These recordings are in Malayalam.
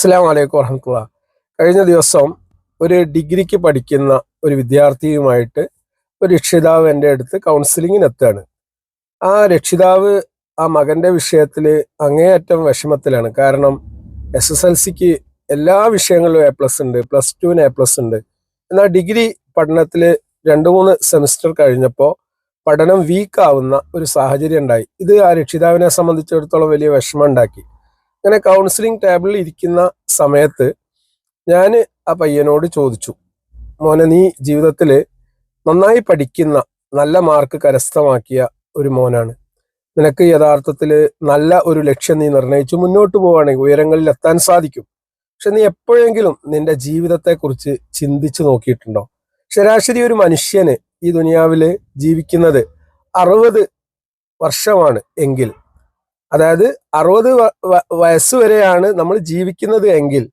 അസ്സാം വലൈക്കും വർഹമത്തുള്ള കഴിഞ്ഞ ദിവസം ഒരു ഡിഗ്രിക്ക് പഠിക്കുന്ന ഒരു വിദ്യാർത്ഥിയുമായിട്ട് ഒരു രക്ഷിതാവ് എന്റെ അടുത്ത് കൗൺസിലിങ്ങിന് എത്തുകയാണ് ആ രക്ഷിതാവ് ആ മകന്റെ വിഷയത്തിൽ അങ്ങേയറ്റം വിഷമത്തിലാണ്. കാരണം എസ് എസ് എൽ സിക്ക് എല്ലാ വിഷയങ്ങളിലും എ പ്ലസ് ഉണ്ട് പ്ലസ് ടുവിന് എ പ്ലസ് ഉണ്ട്. എന്നാൽ ഡിഗ്രി പഠനത്തിൽ രണ്ട് മൂന്ന് സെമിസ്റ്റർ കഴിഞ്ഞപ്പോൾ പഠനം വീക്കാവുന്ന ഒരു സാഹചര്യം ഉണ്ടായി. ഇത് ആ രക്ഷിതാവിനെ സംബന്ധിച്ചിടത്തോളം വലിയ വിഷമം ഉണ്ടാക്കി. അങ്ങനെ കൗൺസിലിംഗ് ടേബിളിൽ ഇരിക്കുന്ന സമയത്ത് ഞാൻ ആ പയ്യനോട് ചോദിച്ചു മോനെ നീ ജീവിതത്തിൽ നന്നായി പഠിക്കുന്ന നല്ല മാർക്ക് കരസ്ഥമാക്കിയ ഒരു മോനാണ്. നിനക്ക് യഥാർത്ഥത്തിൽ നല്ല ഒരു ലക്ഷ്യം നീ നിർണയിച്ചു മുന്നോട്ട് പോവുകയാണെങ്കിൽ ഉയരങ്ങളിൽ എത്താൻ സാധിക്കും. പക്ഷെ നീ എപ്പോഴെങ്കിലും നിന്റെ ജീവിതത്തെക്കുറിച്ച് ചിന്തിച്ചു നോക്കിയിട്ടുണ്ടോ? ശരാശരി ഒരു മനുഷ്യന് ഈ ദുനിയാവിൽ ജീവിക്കുന്നത് അറുപത് വർഷമാണ് എങ്കിൽ അതായത് അറുപത് വയസ്സ് വരെയാണ് നമ്മൾ ജീവിക്കുന്നത് എങ്കിൽ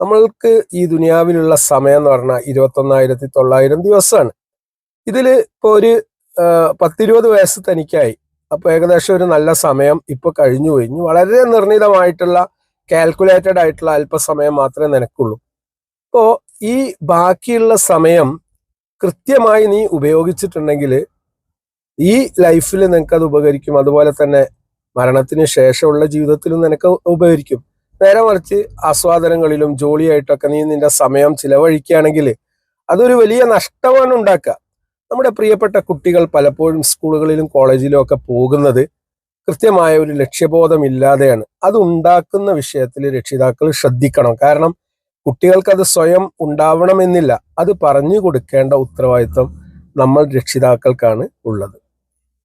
നമ്മൾക്ക് ഈ ദുനിയാവിലുള്ള സമയം എന്ന് പറഞ്ഞാൽ ഇരുപത്തൊന്നായിരത്തി തൊള്ളായിരം ദിവസമാണ്. ഇതിൽ ഇപ്പോൾ ഒരു പത്തിരുപത് വയസ്സ് തനിക്കായി. അപ്പോൾ ഏകദേശം ഒരു നല്ല സമയം ഇപ്പോൾ കഴിഞ്ഞു കഴിഞ്ഞു വളരെ നിർണിതമായിട്ടുള്ള കാൽക്കുലേറ്റഡ് ആയിട്ടുള്ള അല്പസമയം മാത്രമേ നിനക്കുള്ളൂ. അപ്പോൾ ഈ ബാക്കിയുള്ള സമയം കൃത്യമായി നീ ഉപയോഗിച്ചിട്ടുണ്ടെങ്കിൽ ഈ ലൈഫിൽ നിനക്കത് ഉപകരിക്കും. അതുപോലെ തന്നെ മരണത്തിന് ശേഷമുള്ള ജീവിതത്തിലും നിനക്ക് ഉപകരിക്കും. നേരെ മറിച്ച് ആസ്വാദനങ്ങളിലും ജോലിയായിട്ടൊക്കെ നീ നിന്റെ സമയം ചിലവഴിക്കുകയാണെങ്കിൽ അതൊരു വലിയ നഷ്ടമാണ് ഉണ്ടാക്കുക. നമ്മുടെ പ്രിയപ്പെട്ട കുട്ടികൾ പലപ്പോഴും സ്കൂളുകളിലും കോളേജിലും ഒക്കെ പോകുന്നത് കൃത്യമായ ഒരു ലക്ഷ്യബോധമില്ലാതെയാണ്. അത് ഉണ്ടാക്കുന്ന വിഷയത്തിൽ രക്ഷിതാക്കൾ ശ്രദ്ധിക്കണം. കാരണം കുട്ടികൾക്ക് അത് സ്വയം ഉണ്ടാവണമെന്നില്ല. അത് പറഞ്ഞു കൊടുക്കേണ്ട ഉത്തരവാദിത്വം നമ്മൾ രക്ഷിതാക്കൾക്കാണ് ഉള്ളത്.